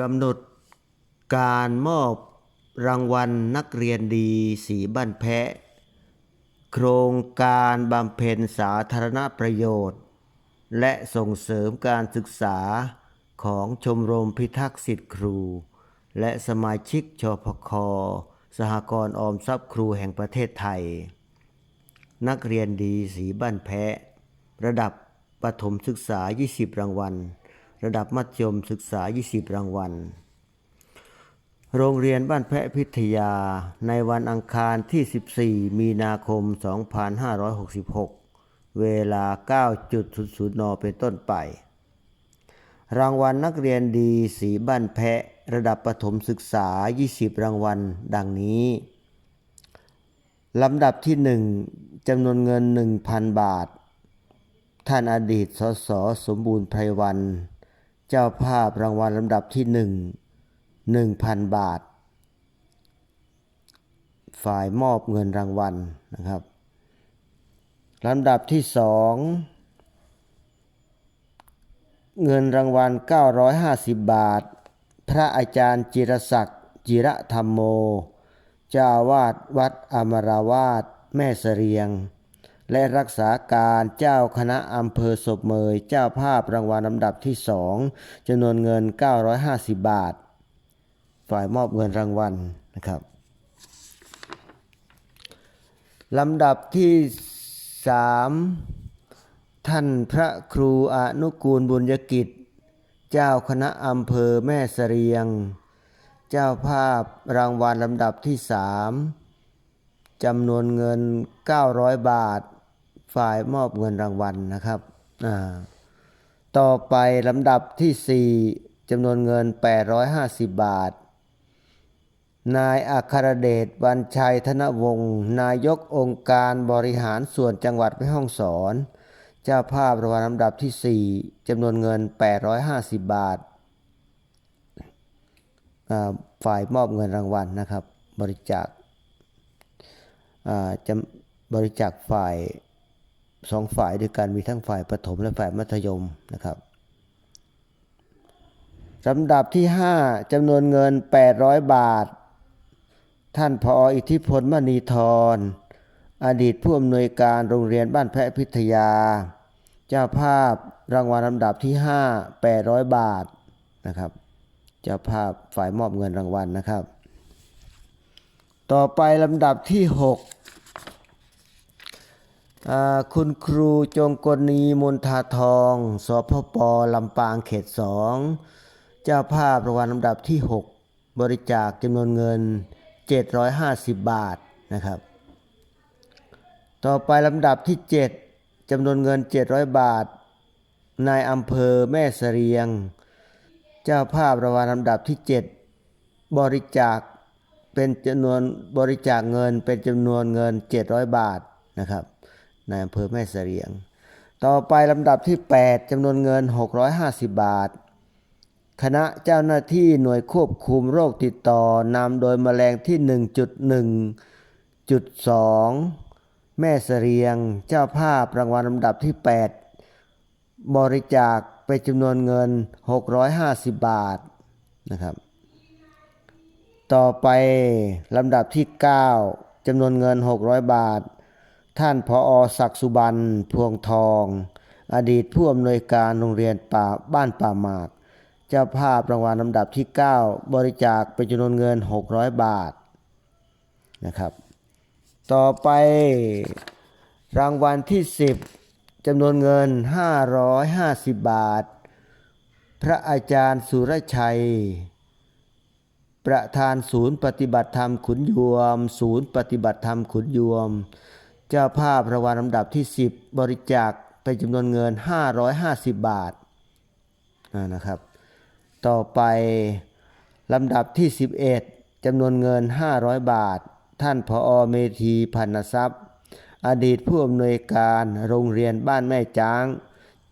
กำหนดการมอบรางวัลนักเรียนดีสีบ้านแพะ โครงการบำเพ็ญสาธารณประโยชน์ และส่งเสริมการศึกษาของชมรมพิทักษ์สิทธิครู และสมาชิกชพค สหกรณ์ออมทรัพย์ครูแห่งประเทศไทย นักเรียนดีสีบ้านแพะ ระดับประถมศึกษา 20 รางวัล ระดับมัธยมศึกษา 20 รางวัล โรงเรียนบ้านแพะพิทยาในวันอังคารที่ 14 มีนาคม 2566 เวลา 9.00 น เป็นต้นไป รางวัลนักเรียนดีสีบ้านแพะระดับประถมศึกษา 20 รางวัล ดังนี้ลำดับที่ 1จำนวนเงิน 1,000 บาท ท่านอดีตสสสมบูรณ์ไพรวัน เจ้าภาพรางวัลลำดับที่1 1,000บาท ฝ่ายมอบเงินรางวัลนะครับลำดับที่2เงินรางวัล 950 บาท พระอาจารย์จิรศักดิ์จิระธรรมโม เจ้าวาสวัดอมราวาสแม่เสรียง และรักษาการเจ้าคณะอำเภอศพเมย เจ้าภาพรางวัลลำดับที่สองจำนวนเงิน 950 บาท ฝ่ายมอบเงินรางวัลนะครับลำดับที่สามท่านพระครูอนุกูลบุญยกิจ เจ้าคณะอำเภอแม่เสรียง เจ้าภาพรางวัลลำดับที่สามจำนวนเงิน 900 บาท ฝ่ายมอบเงินรางวัลนะครับต่อไปลำดับที่ 4จำนวนเงิน 850 บาท นายอัครเดชวันชัยธนวงศ์นายกองค์การบริหารส่วนจังหวัดแม่ฮ่องสอน เจ้าภาพรางวัลลำดับที่ 4จำนวนเงิน 850 บาทอ่าฝ่ายมอบเงินรางวัลนะครับ บริจาคจะบริจาคฝ่าย สองฝ่ายด้วยกันมีทั้งฝ่ายประถมและฝ่ายมัธยมนะครับลำดับที่ 5จำนวนเงิน 800 บาท ท่านพออิทธิพลมณีธรอดีตผู้อำนวยการโรงเรียนบ้านแพะพิทยา เจ้าภาพรางวัลลำดับที่ 5 800 บาทนะครับ เจ้าภาพฝ่ายมอบเงินรางวัลนะครับ ต่อไปลำดับที่ 6 คุณครูจงกลนีมนทาทองสพปลำปางเขต2เจ้าภาพรางวัลลำดับที่ 6 บริจาคจำนวนเงิน 750 บาทนะครับ ต่อไปลำดับที่ 7จำนวนเงิน 700 บาทนายอำเภอแม่เสรียง เจ้าภาพรางวัลลำดับที่ 7 บริจาคเป็นจำนวนบริจาคเงินเป็นจำนวนเงิน 700 บาทนะครับ นอำเภอแม่เสรียง ต่อไปลำดับที่ 8จำนวนเงิน 650 บาท คณะเจ้าหน้าที่หน่วยควบคุมโรคติดต่อนำโดยแมลงที่ 1.1.2 แม่เสรียง เจ้าภาพรางวัลลำดับที่ 8 บริจาคเป็นจำนวนเงิน 650 บาทนะครับต่อไปลำดับที่ 9จำนวนเงิน 600 บาท ท่านพออศักสุบรรณพวงทอง อดีตผู้อำนวยการโรงเรียนป่าบ้านป่าหมาก เจ้าภาพรางวัลลำดับที่ 9 บริจาคเป็นจำนวนเงิน 600 บาทนะครับ ต่อไปรางวัลที่ 10จำนวนเงิน 550 บาท พระอาจารย์สุรชัย ประธานศูนย์ปฏิบัติธรรมขุนยวม ศูนย์ปฏิบัติธรรมขุนยวม เจ้าภาพรางวัลลำดับที่ 10 บริจาคเป็นจำนวนเงิน 550 บาทานะครับ ต่อไปลำดับที่ 11จำนวนเงิน 500 บาท ท่านผอเมธีพันทรัพย์ อดีตผู้อำนวยการโรงเรียนบ้านแม่จ้าง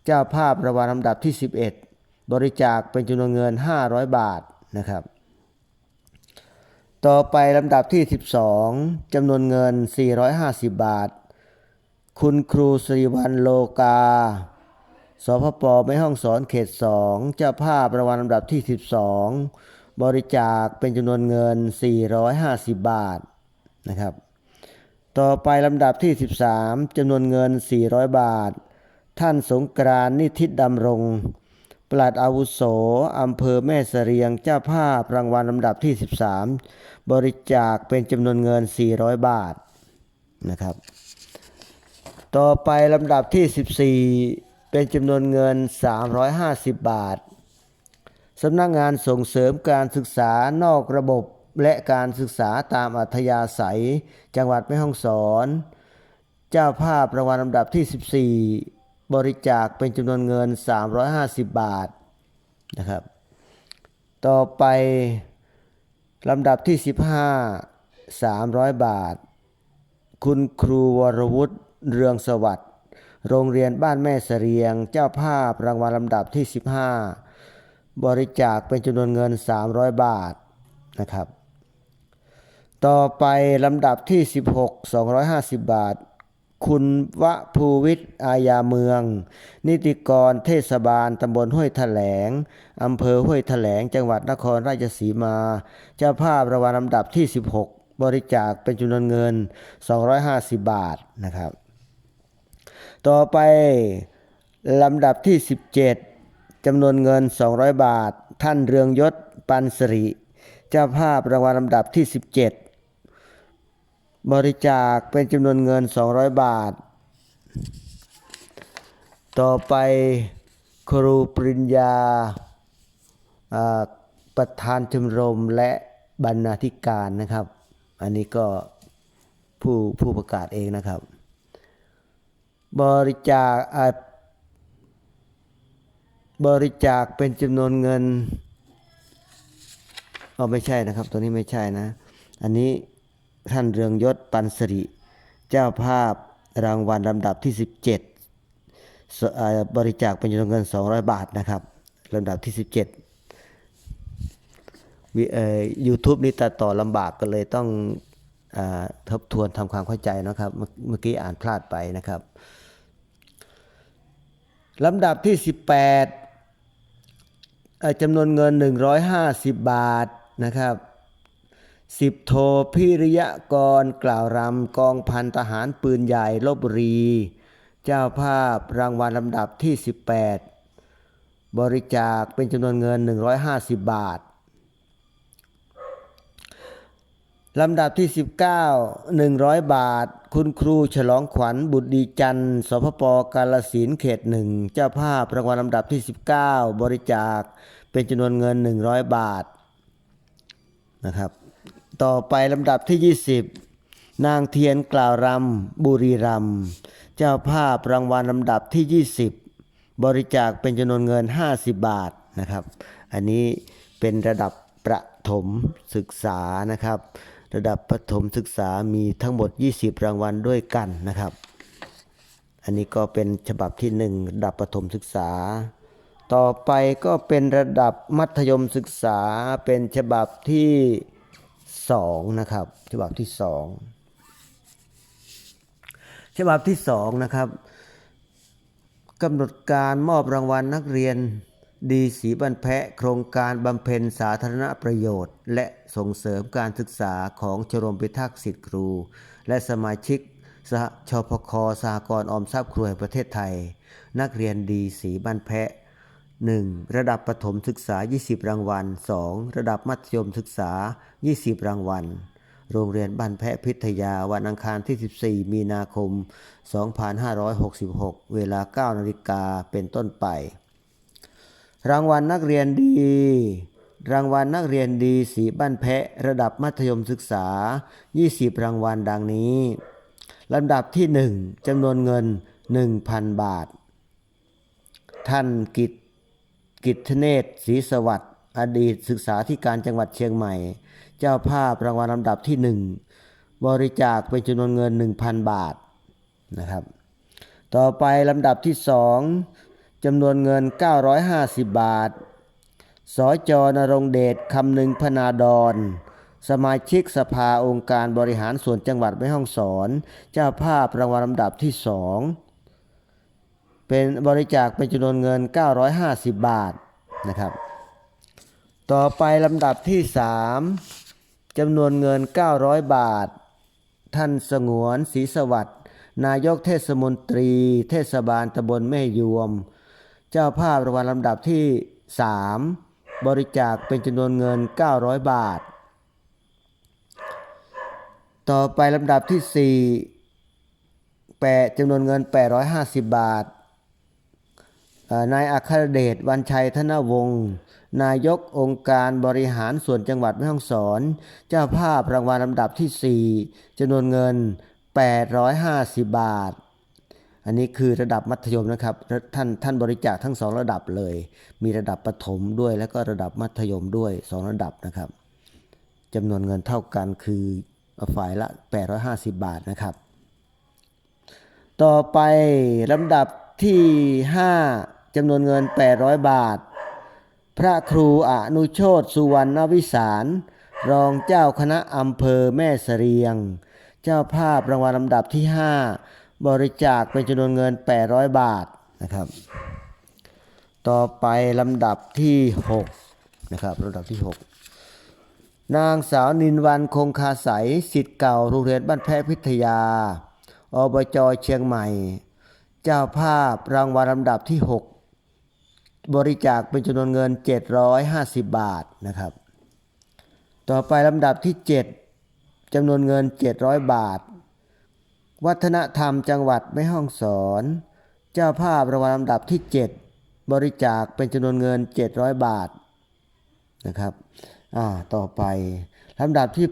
เจ้าภาพรางวัลลำดับที่ 11 บริจาคเป็นจำนวนเงิน 500 บาทนะครับ ต่อไปลำดับที่ 12จำนวนเงิน 450 บาท คุณครูสิริวัลโลกา สพปแม่ห้องสอนเขต2เจ้าภาพรางวัลลำดับที่ 12 บริจาคเป็นจำนวนเงิน 450 บาทนะครับ ต่อไปลำดับที่ 13จำนวนเงิน 400 บาท ท่านสงกรานนิทิตดำรง ปลัดอาวุโสอำเภอแม่เสรียงเจ้าภาพรางวัลลำดับที่ 13 บริจาคเป็นจำนวนเงิน 400 บาทนะครับ ต่อไปลำดับที่ 14 เป็นจำนวนเงิน 350 บาทสำนักงานส่งเสริมการศึกษานอกระบบและการศึกษาตามอัธยาศัย จังหวัดแม่ฮ่องสอน เจ้าภาพรางวัลลำดับที่ 14 บริจาคเป็นจำนวนเงิน 350 บาทนะครับ ต่อไปลำดับที่ 15 300 บาท คุณครูวรวุฒิเรืองสวัสดิ์โรงเรียนบ้านแม่เสรียง เจ้าภาพรางวัลลำดับที่ 15 บริจาคเป็นจำนวนเงิน 300 บาทนะครับ ต่อไปลำดับที่ 16 250 บาท คุณวะภูวิทย์อาญาเมือง นิติกรเทศบาลตำบลห้วยแถลงอำเภอห้วยแถลง จังหวัดนครราชสีมา เจ้าภาพรางวัลลำดับที่ 16 บริจาคเป็นจำนวนเงิน 250 บาทนะครับ ต่อไปลำดับที่ 17จำนวนเงิน 200 บาท ท่านเรืองยศปันสริ เจ้าภาพรางวัลลำดับที่ 17 บริจาคเป็นจำนวนเงิน 200 บาท ต่อไปครูปริญญาประธานชมรมและบรรณาธิการนะครับ อันนี้ก็ผู้ผู้ประกาศเองนะครับ บริจาคบริจาคเป็นจำนวนเงินอ๋อไม่ใช่นะครับ ตัวนี้ไม่ใช่นะ อันนี้ ท่านเรืองยศปันสริ เจ้าภาพรางวัลลำดับที่ 17สเอ่อบริจาคเป็นจำนวนเงิน 200 บาทนะครับลำดับที่ 17วิเอ่อ YouTube นี่ตัดต่อลำบากก็เลยต้องอทบทวนทำความเข้าใจนะครับ เมื่อกี้อ่านพลาดไปนะครับลำดับที่ 18จำนวนเงิน 150 บาทนะครับ สิบโทพิริยกรกล่าวรำกองพันทหารปืนใหญ่ลบบุรี เจ้าภาพรางวัลลำดับที่ 18 บริจาคเป็นจำนวนเงิน 150 บาทลำดับที่ 19 100 บาท คุณครูฉลองขวัญบุตรดีจันทร์สพปกาลสินเขตหนึ่งเจ้าภาพรางวัลลำดับที่ 19 บริจาคเป็นจำนวนเงิน 100 บาทนะครับ ต่อไปลำดับที่ 20 นางเทียนกล่าวรำบุรีรัมย์เจ้าภาพรางวัลลำดับที่ 20 บริจาคเป็นจำนวนเงิน 50 บาทนะครับ อันนี้เป็นระดับประถมศึกษานะครับ ระดับประถมศึกษามีทั้งหมด 20 รางวัลด้วยกันนะครับ อันนี้ก็เป็นฉบับที่ 1 ระดับประถมศึกษา ต่อไปก็เป็นระดับมัธยมศึกษาเป็นฉบับที่ สองนะครับ ฉบับที่สองฉบับที่สองนะครับกำหนดการมอบรางวัลนักเรียนดีสีบันแพะโครงการบำเพ็ญสาธารณประโยชน์ และส่งเสริมการศึกษาของชมรมพิทักษ์สิทธิครู และสมาชิกสชพคสหกรณ์ออมทรัพย์ครัวแห่งประเทศไทย นักเรียนดีสีบันแพะ 1. ระดับประถมศึกษา 20 รางวัล 2. ระดับมัธยมศึกษา 20 รางวัล โรงเรียนบ้านแพะพิทยาวันอังคารที่ 14 มีนาคม 2566 เวลา 9 นาฬิกาเป็นต้นไป รางวัลนักเรียนดี รางวัลนักเรียนดีสีบ้านแพะระดับมัธยมศึกษา 20 รางวัลดังนี้ลำดับที่ 1จำนวนเงิน 1,000 บาท ท่านกิต กิตเนศศรีสวัสดิ์อดีตศึกษาธิการจังหวัดเชียงใหม่ เจ้าภาพรางวัลลำดับที่ 1 บริจาคเป็นจำนวนเงิน 1,000 บาทนะครับ ต่อไปลำดับที่ 2จำนวนเงิน 950 บาท สจนรงเดชคำหนึ่งพนาดร สมาชิกสภาองค์การบริหารส่วนจังหวัดแม่ฮ่องสอน เจ้าภาพรางวัลลำดับที่สอง เป็นบริจาคเป็นจำนวนเงิน 950 บาทนะครับ ต่อไปลำดับที่ 3จำนวนเงิน 900 บาท ท่านสงวนศรีสวัสดิ์นายกเทศมนตรี เทศบาลตำบลแม่ยวม เจ้าภาพรางวัลลำดับที่ 3 บริจาคเป็นจำนวนเงิน 900 บาท ต่อไปลำดับที่4แปะจำนวนเงิน 850 บาท นายอัครเดชวันชัยธนวงศ์นายกองค์การบริหารส่วนจังหวัดแม่ฮ่องสอน เจ้าภาพรางวัลลำดับที่ 4จำนวนเงิน 850 บาท อันนี้คือระดับมัธยมนะครับ ท่านท่านบริจาคทั้งสองระดับเลย มีระดับประถมด้วย แล้วก็ระดับมัธยมด้วยสองระดับนะครับจำนวนเงินเท่ากันคือฝ่ายละ 850 บาทนะครับ ต่อไปลำดับที่ 5 จำนวนเงิน 800 บาท พระครูอนุโชตสุวรรณวิสาร รองเจ้าคณะอำเภอแม่เสรียง เจ้าภาพรางวัลลำดับที่ 5 บริจาคเป็นจำนวนเงิน 800 บาทนะครับ ต่อไปลำดับที่6นะครับลำดับที่ 6 นางสาวนินวันคงคาใสสิทธิ์เก่าโรงเรียนบ้านแพะพิทยา อบจเชียงใหม่เจ้าภาพรางวัลลำดับที่ 6 บริจาคเป็นจำนวนเงิน 750 บาทนะครับ ต่อไปลำดับที่ 7จำนวนเงิน 700 บาท วัฒนธรรมจังหวัดแม่ฮ่องสอน เจ้าภาพรางวัลลำดับที่ 7 บริจาคเป็นจำนวนเงิน 700 บาทนะครับอ่าต่อไปลำดับที่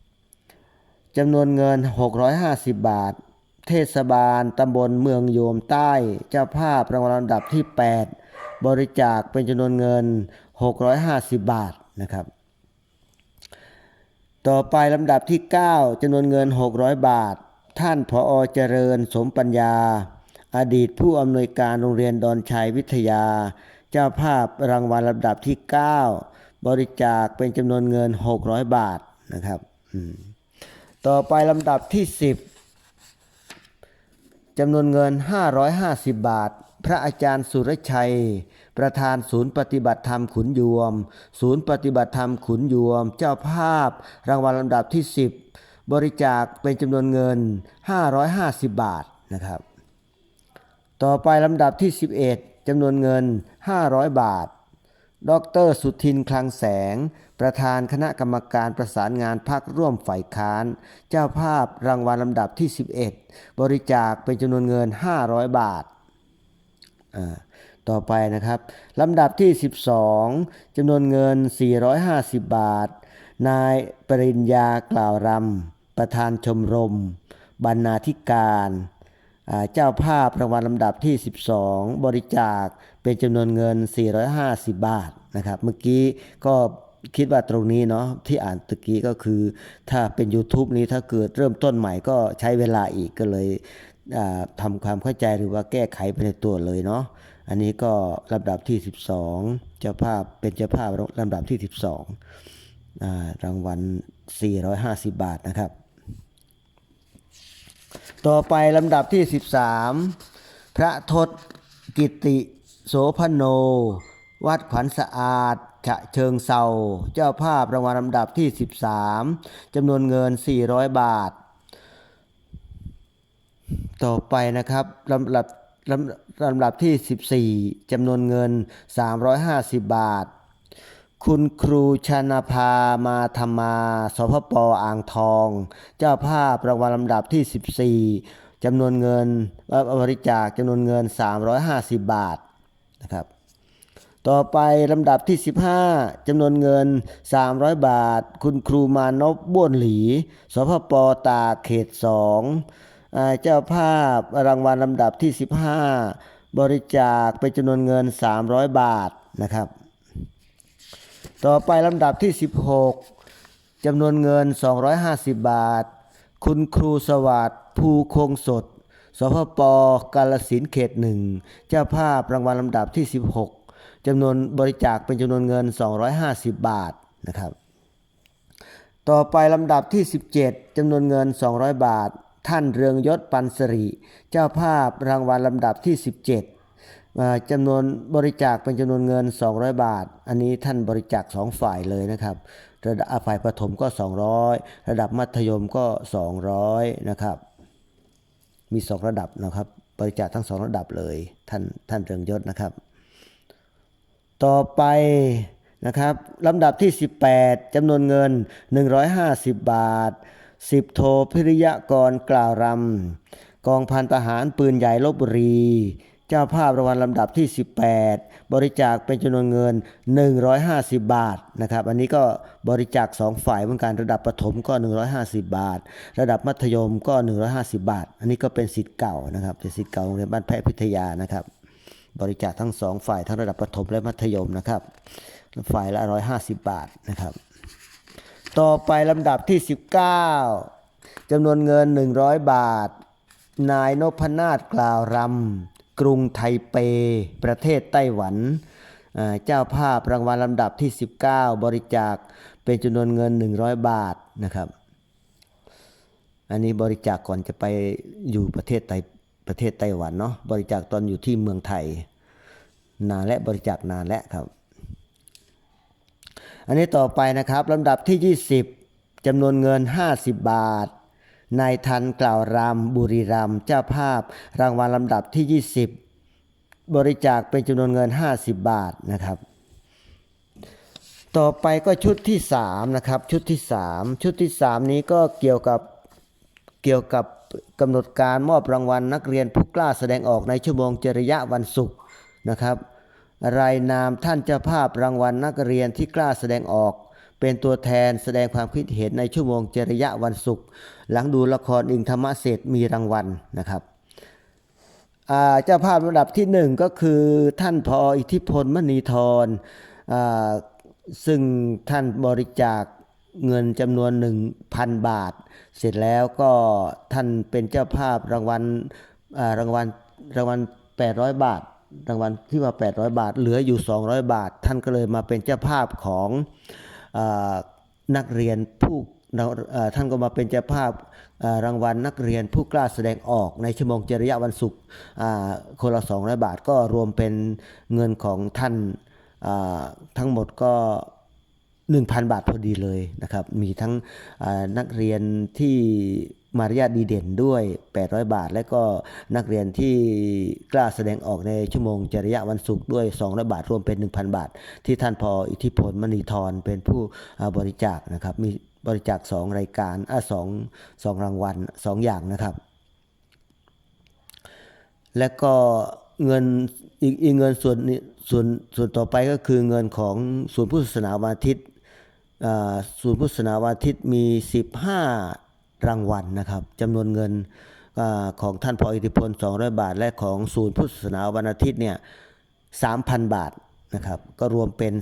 8จำนวนเงิน 650 บาท เทศบาลตำบลเมืองโยมใต้ เจ้าภาพรางวัลลำดับที่ 8 บริจาคเป็นจำนวนเงิน 650 บาทนะครับ ต่อไปลำดับที่ 9จำนวนเงิน 600 บาท ท่านผอเจริญสมปัญญา อดีตผู้อำนวยการโรงเรียนดอนชัยวิทยา เจ้าภาพรางวัลลำดับที่ 9 บริจาคเป็นจำนวนเงิน 600 บาทนะครับต่อไปลำดับที่ 10 จำนวนเงิน 550 บาท พระอาจารย์สุรชัย ประธานศูนย์ปฏิบัติธรรมขุนยวม ศูนย์ปฏิบัติธรรมขุนยวม เจ้าภาพ รางวัลลำดับที่ 10 บริจาคเป็นจำนวนเงิน 550 บาทนะครับ ต่อไปลำดับที่ 11จำนวนเงิน 500 บาท ดรสุทินคลังแสง ประธานคณะกรรมการประสานงานพักร่วมฝ่ายค้าน เจ้าภาพรางวัลลำดับที่ 11 บริจาคเป็นจำนวนเงิน 500 บาทอ่าต่อไปนะครับลำดับที่ 12จำนวนเงิน 450 บาท นายปริญญากล่าวรำประธานชมรม บรรณาธิการ เจ้าภาพรางวัลลำดับที่ 12 บริจาคเป็นจำนวนเงิน 450 บาทนะครับ เมื่อกี้ก็คิดว่าตรงนี้เนาะที่อ่านตะกี้ก็คือ ถ้าเป็น YouTube นี้ถ้าเกิดเริ่มต้นใหม่ก็ใช้เวลาอีกก็เลยทำความเข้าใจหรือว่าแก้ไขไปในตัวเลยเนาะอันนี้ก็ลำดับที่ 12 เจ้าภาพเป็นเจ้าภาพลำดับที่ 12รางวัล 450 บาทนะครับ ต่อไปลำดับที่ 13 พระทศกิติโสพโน วัดขวัญสะอาด ฉะเชิงเซาเจ้าภาพรางวัลลำดับที่ 13จำนวนเงิน 400 บาท ต่อไปนะครับลำดับลำลำดับที่ 14จำนวนเงิน 350 บาท คุณครูชนาภามาธรรมา สพปอ่างทอง เจ้าภาพรางวัลลำดับที่ 14จำนวนเงินบริจาคจำนวนเงิน 350 บาทนะครับ ต่อไปลำดับที่ 15จำนวนเงิน 300 บาท คุณครูมานพบ้วนหลี สพปตาเขต2อ่าเจ้าภาพรางวัลลำดับที่ 15 บริจาคเป็นจำนวนเงิน 300 บาทนะครับ ต่อไปลำดับที่ 16 จำนวนเงิน 250 บาท คุณครูสวัสดิ์ภูคงสด สพปกาลสินเขตหนึ่ง เจ้าภาพรางวัลลำดับที่ 16 จำนวนบริจาคเป็นจำนวนเงิน 250 บาทนะครับ ต่อไปลำดับที่ 17 จำนวนเงิน 200 บาท ท่านเรืองยศปันสริ เจ้าภาพรางวัลลำดับที่ 17 จำนวนบริจาคเป็นจำนวนเงิน 200 บาท อันนี้ท่านบริจาคสองฝ่ายเลยนะครับ ระดับอาฝ่ายประถมก็ 200 ระดับมัธยมก็ 200 นะครับ มีสองระดับนะครับ บริจาคทั้งสองระดับเลยท่านท่านเรืองยศนะครับ ต่อไปนะครับลำดับที่ 18 จำนวนเงิน 150 บาท 10 โทพิริยกรกล่าวรำกองพันทหารปืนใหญ่ลบบุรี เจ้าภาพรางวัลลำดับที่ 18 บริจาคเป็นจำนวนเงิน 150 บาทนะครับอันนี้ก็บริจาคสองฝ่ายเหมือนกันระดับประถมก็ 150 บาท ระดับมัธยมก็ 150 บาท อันนี้ก็เป็นสิทธิ์เก่านะครับเป็นสิทธิ์เก่าโรงเรียนบ้านแพะพิทยานะครับบริจาคทั้งสองฝ่ายทั้งระดับประถมและมัธยมนะครับฝ่ายละ 150 บาทนะครับต่อไปลำดับที่ 19จำนวนเงิน 100 บาท นายนพนาถกล่าวรำ กรุงไทเป ประเทศไต้หวัน เจ้าภาพรางวัลลำดับที่ 19 บริจาคเป็นจำนวนเงิน 100 บาทนะครับ อันนี้บริจาคก่อนจะไปอยู่ประเทศไต้ประเทศไต้หวันเนาะบริจาคตอนอยู่ที่เมืองไทย นานและบริจาคนานและครับ อันนี้ต่อไปนะครับลำดับที่ 20จำนวนเงิน 50 บาท นายทันกล่าวรำบุรีรัมเจ้าภาพ รางวัลลำดับที่ 20 บริจาคเป็นจำนวนเงิน 50 บาทนะครับ ต่อไปก็ชุดที่3นะครับชุดที่ 3 ชุดที่ 3 นี้ก็เกี่ยวกับเกี่ยวกับกำหนดการมอบรางวัลนักเรียนผู้กล้าแสดงออกในชั่วโมงจริยะวันศุกร์นะครับ รายนามท่านเจ้าภาพรางวัลนักเรียนที่กล้าแสดงออก เป็นตัวแทนแสดงความคิดเห็นในชั่วโมงเจริยะวันศุกร์หลังดูละครอิงธรรมะเสร็จมีรางวัลนะครับเจ้าภาพระดับที่หนึ่งก็คือท่านพออิทธิพลมณีธรซึ่งท่านบริจาคเงินจำนวน 1,000 บาท เสร็จแล้วก็ท่านเป็นเจ้าภาพรางวัลรางวัลรางวัล 800 บาท รางวัลที่ว่า800 บาท เหลืออยู่ 200 บาท ท่านก็เลยมาเป็นเจ้าภาพของ นักเรียนผู้ท่านก็มาเป็นเจ้าภาพรางวัลนักเรียนผู้กล้าแสดงออกในชั่วโมงจริยวันศุกร์คนละ200 บาทก็รวมเป็นเงินของท่านทั้งหมดก็ 1,000 บาทพอดีเลยนะครับ มีทั้งนักเรียนที่มารยาทดีเด่นด้วย 800 บาท และก็นักเรียนที่กล้าแสดงออกในชั่วโมงจริยะวันศุกร์ด้วย 200 บาท รวมเป็น 1,000 บาท ที่ท่านพออิทธิพลมณีธรเป็นผู้บริจาคนะครับ มีบริจาคสองรายการอ่าสองสองรางวัลสองอย่างนะครับ และก็เงินอีกเงินส่วนส่วนส่วนต่อไปก็คือเงินของศูนย์พุทธศาสนาวันอาทิตย์ ศูนย์พุทธศาสนาวันอาทิตย์มี 15 รางวัลนะครับจำนวนเงินอของท่านพออิทธิพล 200 บาท และของศูนย์พุทธศาสนาวันอาทิตย์เนี่ย3,000 บาทนะครับก็รวมเป็น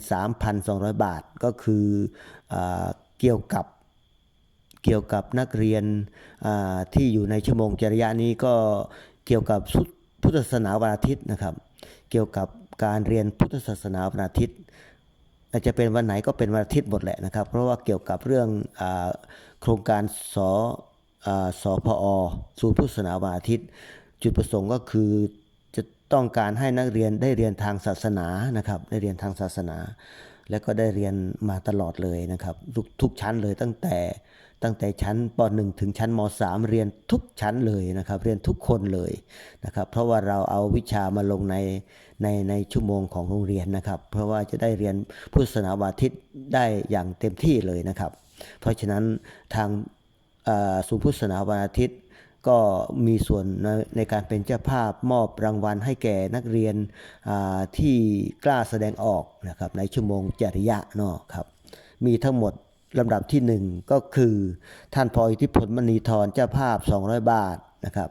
3,200 บาทก็คืออเกี่ยวกับเกี่ยวกับนักเรียนที่อยู่ในชั่วโมงจริยะนี้ก็เกี่ยวกับพุทธพุทธศาสนาวันอาทิตย์นะครับ เกี่ยวกับการเรียนพุทธศาสนาวันอาทิตย์ จจะเป็นวันไหนก็เป็นวันอาทิตย์หมดแหละนะครับ เพราะว่าเกี่ยวกับเรื่องอโครงการสอสพอศูนย์พุทธศาสนาวันอาทิตย์ จุดประสงค์ก็คือจะต้องการให้นักเรียนได้เรียนทางศาสนานะครับ ได้เรียนทางศาสนา และก็ได้เรียนมาตลอดเลยนะครับทุกทุกชั้นเลยตั้งแต่ตั้งแต่ชั้นป .1 ถึงชั้นม .3 เรียนทุกชั้นเลยนะครับ เรียนทุกคนเลยนะครับ เพราะว่าเราเอาวิชามาลงใน ในในชั่วโมงของโรงเรียนนะครับ เพราะว่าจะได้เรียนพุทธศาสนาวันอาทิตย์ได้อย่างเต็มที่เลยนะครับ เพราะฉะนั้นทางศูนย์พุทธศาสนาวันอาทิตย์ก็มีส่วนในในการเป็นเจ้าภาพมอบรางวัลให้แก่นักเรียนที่กล้าแสดงออกนะครับในชั่วโมงจริยะเนาะครับมีทั้งหมดลำดับที่หนึ่งก็คือ ท่านพออิทธิพลมณีธรเจ้าภาพ 200 บาทนะครับ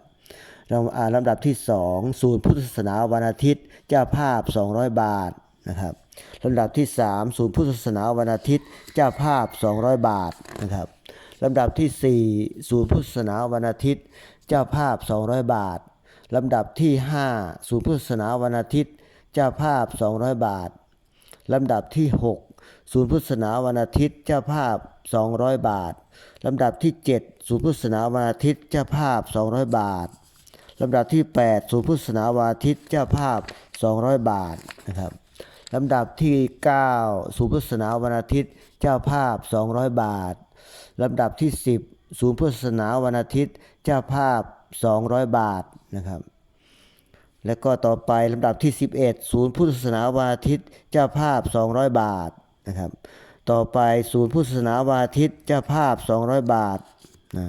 ลำอ่าลำดับที่สองศูนย์พุทธศาสนาวันอาทิตย์ เจ้าภาพ 200 บาทนะครับลำดับที่สามศูนย์พุทธศาสนาวันอาทิตย์ เจ้าภาพ 200 บาทนะครับลำดับที่ 4 ศูนย์พุทธศาสนาวันอาทิตย์ เจ้าภาพ 200 บาทลำดับที่ 5 ศูนย์พุทธศาสนาวันอาทิตย์ เจ้าภาพ 200 บาทลำดับที่ 6 ศูนย์พุทธศาสนาวันอาทิตย์ เจ้าภาพ 200 บาทลำดับที่ 7 ศูนย์พุทธศาสนาวันอาทิตย์ เจ้าภาพ 200 บาท ลำดับที่ 8 ศูนย์พุทธศาสนาวันอาทิตย์เจ้าภาพ 200 บาทนะครับลำดับที่ 9 ศูนย์พุทธศาสนาวันอาทิตย์ เจ้าภาพ 200 บาทลำดับที่ 10 ศูนย์พุทธศาสนาวันอาทิตย์ เจ้าภาพ 200 บาทนะครับแล้วก็ต่อไปลำดับที่ 11 ศูนย์พุทธศาสนาวันอาทิตย์ เจ้าภาพ 200 บาทนะครับต่อไปศูนย์พุทธศาสนาวันอาทิตย์ เจ้าภาพ 200 บาทนะ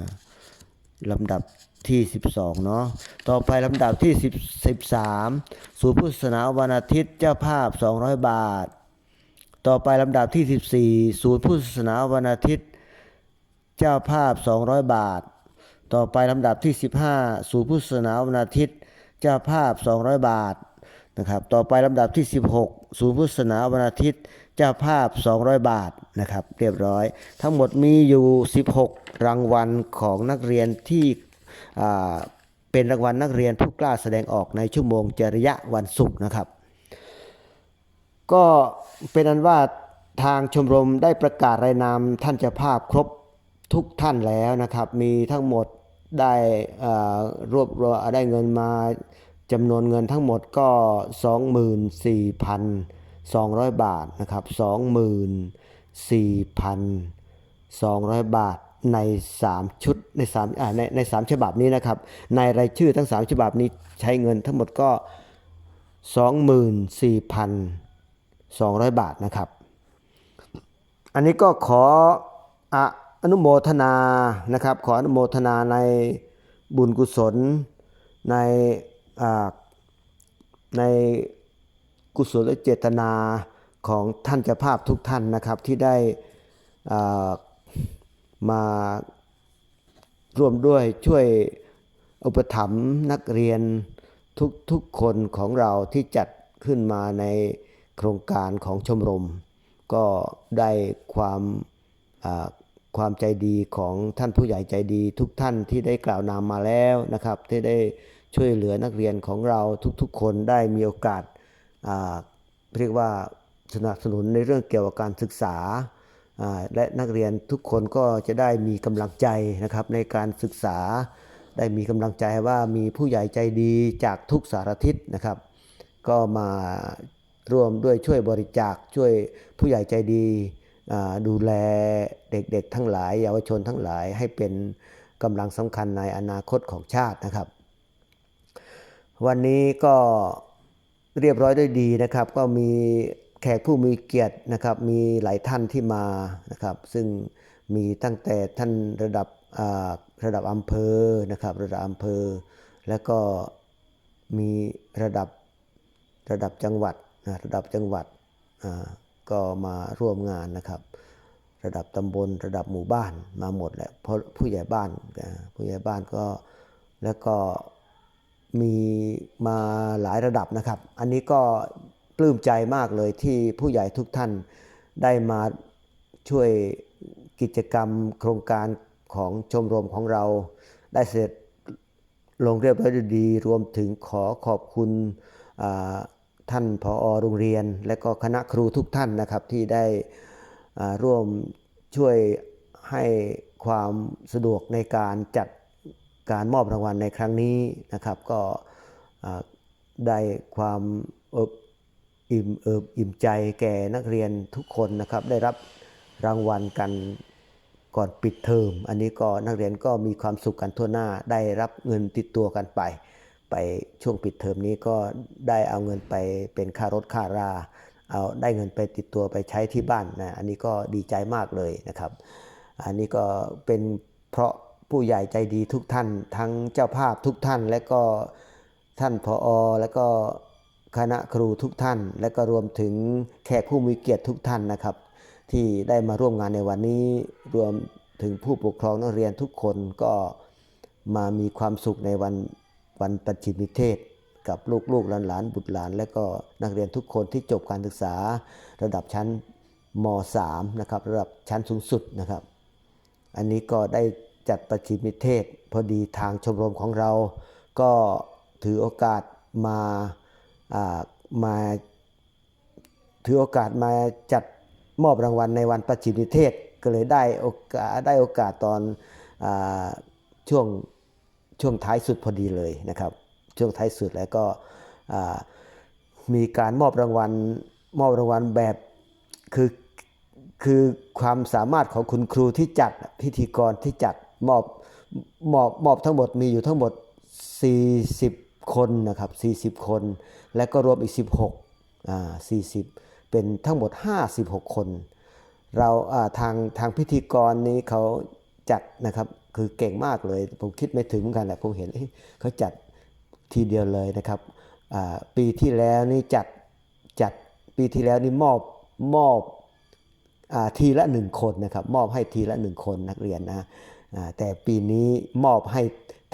ลำดับที่ 12 เนาะ ต่อไปลำดับที่ 10 13ศูนย์พุทธศาสนาวันอาทิตย์เจ้าภาพ 200 บาท ต่อไปลำดับที่ 14ศูนย์พุทธศาสนาวันอาทิตย์ เจ้าภาพ 200 บาท ต่อไปลำดับที่ 15สู่พุทธศาสนาวันอาทิตย์ เจ้าภาพ 200 บาทนะครับ ต่อไปลำดับที่ 16สู่พุทธศาสนาวันอาทิตย์ เจ้าภาพ 200 บาทนะครับ เรียบร้อย ทั้งหมดมีอยู่ 16 รางวัลของนักเรียนที่เป็นรางวัลนักเรียนผู้กล้าแสดงออกในชั่วโมงจริยะวันศุกร์นะครับ ก็เป็นอันว่าทางชมรมได้ประกาศรายนามท่านเจ้าภาพครบทุกท่านแล้วนะครับ มีทั้งหมดได้รวบรวมได้เงินมาจำนวนเงินทั้งหมดก็ 200 บาทนะครับ24,200 บาทใน 3 ชุดใน3อ่าในใน3ฉบับนี้นะครับ ในรายชื่อทั้ง 3 ฉบับนี้ใช้เงินทั้งหมดก็ 24,200 บาทนะครับ อันนี้ก็ขอออนุโมทนานะครับ ขออนุโมทนาในบุญกุศลในอ่าใน กุศลและเจตนาของท่านเจ้าภาพทุกท่านนะครับที่ได้มาร่วมด้วยช่วยอุปถัมภ์นักเรียนทุกทุกคนของเราที่จัดขึ้นมาในโครงการของชมรม ก็ได้ความความใจดีของท่านผู้ใหญ่ใจดี ทุกท่านที่ได้กล่าวนามมาแล้วนะครับ ที่ได้ช่วยเหลือนักเรียนของเราทุกๆ คนได้มีโอกาส เรียกว่าสนับสนุนในเรื่องเกี่ยวกับการศึกษา และนักเรียนทุกคนก็จะได้มีกำลังใจนะครับในการศึกษา ได้มีกำลังใจว่ามีผู้ใหญ่ใจดีจากทุกสารทิศนะครับ ก็มาร่วมด้วยช่วยบริจาคช่วยผู้ใหญ่ใจดีดูแลเด็กๆ ทั้งหลายเยาวชนทั้งหลายให้เป็นกำลังสำคัญในอนาคตของชาตินะครับ วันนี้ก็ เรียบร้อยด้วยดีนะครับ ก็มีแขกผู้มีเกียรตินะครับ มีหลายท่านที่มานะครับ ซึ่งมีตั้งแต่ท่านระดับอ่าระดับอำเภอนะครับ ระดับอำเภอ แล้วก็มีระดับระดับจังหวัดนะระดับจังหวัดอ่าก็มาร่วมงานนะครับ ระดับตำบลระดับหมู่บ้านมาหมดแหละเพราะผู้ใหญ่บ้านผู้ใหญ่บ้านก็แล้วก็ มีมาหลายระดับนะครับ อันนี้ก็ปลื้มใจมากเลยที่ผู้ใหญ่ทุกท่านได้มาช่วยกิจกรรมโครงการของชมรมของเราได้เสร็จลงเรียบร้อยดี รวมถึงขอขอบคุณท่านผอโรงเรียน และก็คณะครูทุกท่านนะครับที่ได้ร่วมช่วยให้ความสะดวกในการจัด การมอบรางวัลในครั้งนี้นะครับ ก็ได้ความอบอิ่มเอิบอิ่มใจแก่นักเรียนทุกคนนะครับ ได้รับรางวัลกันก่อนปิดเทอม อันนี้ก็นักเรียนก็มีความสุขกันทั่วหน้า ได้รับเงินติดตัวกันไป ไปช่วงปิดเทอมนี้ก็ได้เอาเงินไปเป็นค่ารถค่ารา เอาได้เงินไปติดตัวไปใช้ที่บ้านนะ อันนี้ก็ดีใจมากเลยนะครับ อันนี้ก็เป็นเพราะ ผู้ใหญ่ใจดีทุกท่าน ทั้งเจ้าภาพทุกท่าน และก็ท่านผออและก็คณะครูทุกท่าน และก็รวมถึงแขกผู้มีเกียรติทุกท่านนะครับ ที่ได้มาร่วมงานในวันนี้รวมถึงผู้ปกครองนักเรียนทุกคนก็มามีความสุขในวันวันปัจฉิมิเทศ กับลูกลูกหลานหลานบุตรหลาน และก็นักเรียนทุกคนที่จบการศึกษา ระดับชั้นม .3 นะครับระดับชั้นสูงสุดนะครับ อันนี้ก็ได้ จัดประชิมิเทศ พอดีทางชมรมของเรา ก็ถือโอกาสมาามาถือโอกาสมาจัดมอบรางวัลในวันประจิมิเทศ ก็เลยได้โอกาสได้โอกาสตอนอช่วงช่วงท้ายสุดพอดีเลยนะครับ ช่วงท้ายสุดแล้วก็มีการมอบรางวัลมอบรางวัลแบบคือคือความสามารถของคุณครูที่จัดพิธีกรที่จัด มอบมอบมอบทั้งหมดมีอยู่ทั้งหมด 40 คนนะครับ 40 คน และก็รวมอีก 16อ่า40 เป็นทั้งหมด 56 คน เราทางทางพิธีกรนี้เขาจัดนะครับคือเก่งมากเลย ผมคิดไม่ถึงเหมือนกันแหละผมเห็นเขาจัดทีเดียวเลยนะครับปีที่แล้วนี่จัดจัดปีที่แล้วนี่มอบมอบอทีละหนึ่งคนนะครับ มอบให้ทีละหนึ่งคนนักเรียนนะ แต่ปีนี้มอบให้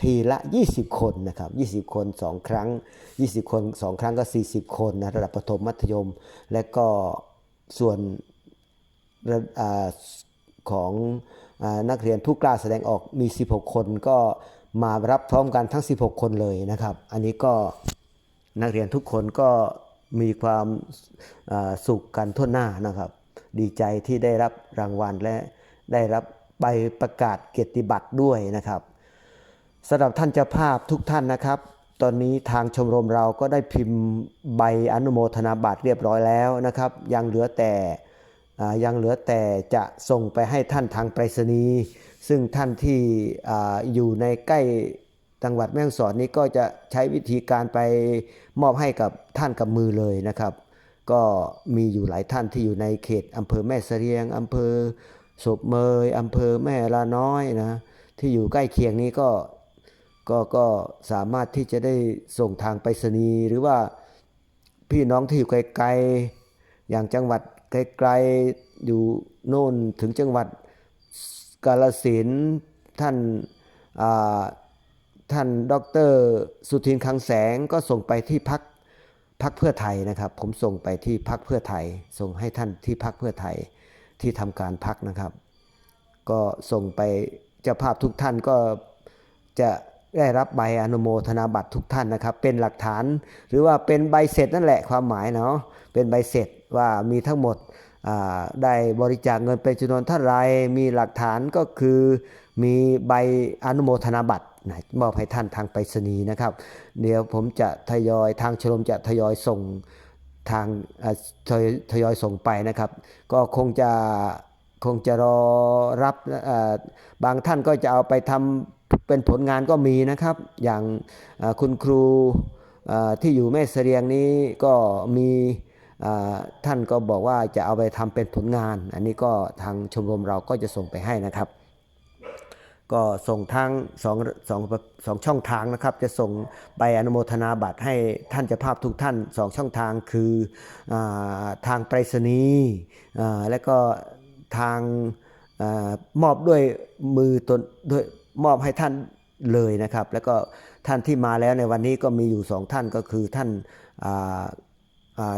ทีละ 20 คนนะครับ 20 คน 2 ครั้ง 20 คน 2 ครั้งก็ 40 คนนะระดับประถมมัธยม และก็ส่วนอของอนักเรียนผู้กล้าแสดงออกมี 16 คนก็มารับพร้อมกันทั้ง 16 คนเลยนะครับ อันนี้ก็นักเรียนทุกคนก็มีความสุขกันทั่วหน้านะครับ ดีใจที่ได้รับรางวัลและได้รับ ใบประกาศเกียรติบัตรด้วยนะครับสำหรับท่านเจ้าภาพทุกท่านนะครับ ตอนนี้ทางชมรมเราก็ได้พิมพ์ใบอนุโมทนาบัตรเรียบร้อยแล้วนะครับ ยังเหลือแต่ยังเหลือแต่จะส่งไปให้ท่านทางไปรษณีย์ซึ่งท่านที่ออยู่ในใกล้จังหวัดแม่ฮ่องสอนนี้ก็จะใช้วิธีการไปมอบให้กับท่านกับมือเลยนะครับ ก็มีอยู่หลายท่านที่อยู่ในเขตอำเภอแม่เสรียงอำเภอ ศพเมยอำเภอแม่ลาน้อยนะที่อยู่ใกล้เคียงนี้ก็ก็ก็สามารถที่จะได้ส่งทางไปรษณีย์หรือว่าพี่น้องที่อยู่ไกลๆ อย่างจังหวัดไกลๆอยู่โน่นถึงจังหวัดกาลสินท่านอ่าท่านดรสุทินคังแสงก็ส่งไปที่พักพักเพื่อไทยนะครับ ผมส่งไปที่พักเพื่อไทย ส่งให้ท่านที่พักเพื่อไทย ที่ทำการพักนะครับ ก็ส่งไปเจ้าภาพทุกท่านก็จะได้รับใบอนุโมทนาบัตรทุกท่านนะครับ เป็นหลักฐานหรือว่าเป็นใบเสร็จนั่นแหละความหมายเนาะเป็นใบเสร็จว่ามีทั้งหมดได้บริจาคเงินเป็นจำนวนเท่าไรมีหลักฐานก็คือมีใบอนุโมทนาบัตรมอบให้ท่านทางไปรษณีย์นะครับ เดี๋ยวผมจะทยอยทางชมรมจะทยอยส่ง ทางทยทยอยส่งไปนะครับ ก็คงจะคงจะรอรับบางท่านก็จะเอาไปทำเป็นผลงานก็มีนะครับ อย่างคุณครูที่อยู่แม่เสรียงนี้ก็มีท่านก็บอกว่าจะเอาไปทำเป็นผลงาน อันนี้ก็ทางชมรมเราก็จะส่งไปให้นะครับ ก็ส่งทางสองสองสองช่องทางนะครับ จะส่งใบอนุโมทนาบัตรให้ท่านเจ้าภาพทุกท่านสองช่องทางคืออทางไปรษณีย์และก็ทางอมอบด้วยมือตนด้วยมอบให้ท่านเลยนะครับ แล้วก็ท่านที่มาแล้วในวันนี้ก็มีอยู่สองท่านก็คือท่านอ่าอ่า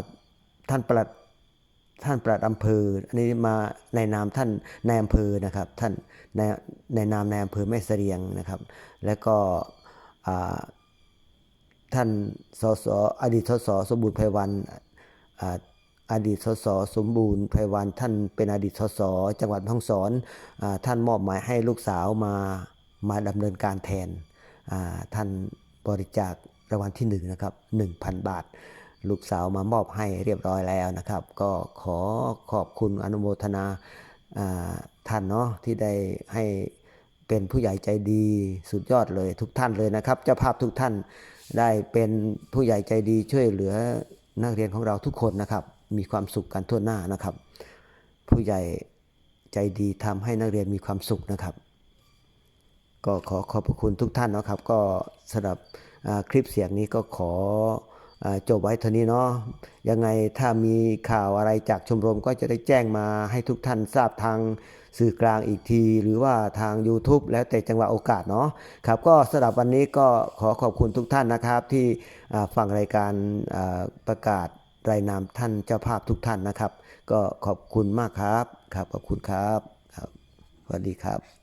ท่านปลัดท่านปลัดอำเภอ อันนี้มาในนามท่านนายอำเภอนะครับ ท่าน ในในนามนายอำเภอแม่เสรียงนะครับ แล้วก็ท่านสสอดีตสสสมบูรณ์ไพวันอดีตสสสมบูรณ์ไพวันท่านเป็นอดีตสสจังหวัดแม่ฮ่องสอนท่านมอบหมายให้ลูกสาวมามาดำเนินการแทนท่านบริจาครางวัลที่หนึ่งนะครับ1,000 บาท ลูกสาวมามอบให้เรียบร้อยแล้วนะครับ ก็ขอขอบคุณอนุโมทนา ท่านเนาะที่ได้ให้เป็นผู้ใหญ่ใจดีสุดยอดเลยทุกท่านเลยนะครับ เจ้าภาพทุกท่านได้เป็นผู้ใหญ่ใจดีช่วยเหลือนักเรียนของเราทุกคนนะครับ มีความสุขกันทั่วหน้านะครับ ผู้ใหญ่ใจดีทำให้นักเรียนมีความสุขนะครับ ก็ขอขอบพระคุณทุกท่านนะครับ ก็สำหรับคลิปเสียงนี้ก็ขอ จบไว้เท่านี้เนาะยังไงถ้ามีข่าวอะไรจากชมรมก็จะได้แจ้งมาให้ทุกท่านทราบทางสื่อกลางอีกที หรือว่าทาง YouTube แล้วแต่จังหวะโอกาสเนาะครับก็สำหรับวันนี้ก็ขอขอบคุณทุกท่านนะครับ ที่ฟังรายการประกาศรายนามท่านเจ้าภาพทุกท่านนะครับ ก็ขอบคุณมากครับครับขอบคุณครับครับสวัสดีครับ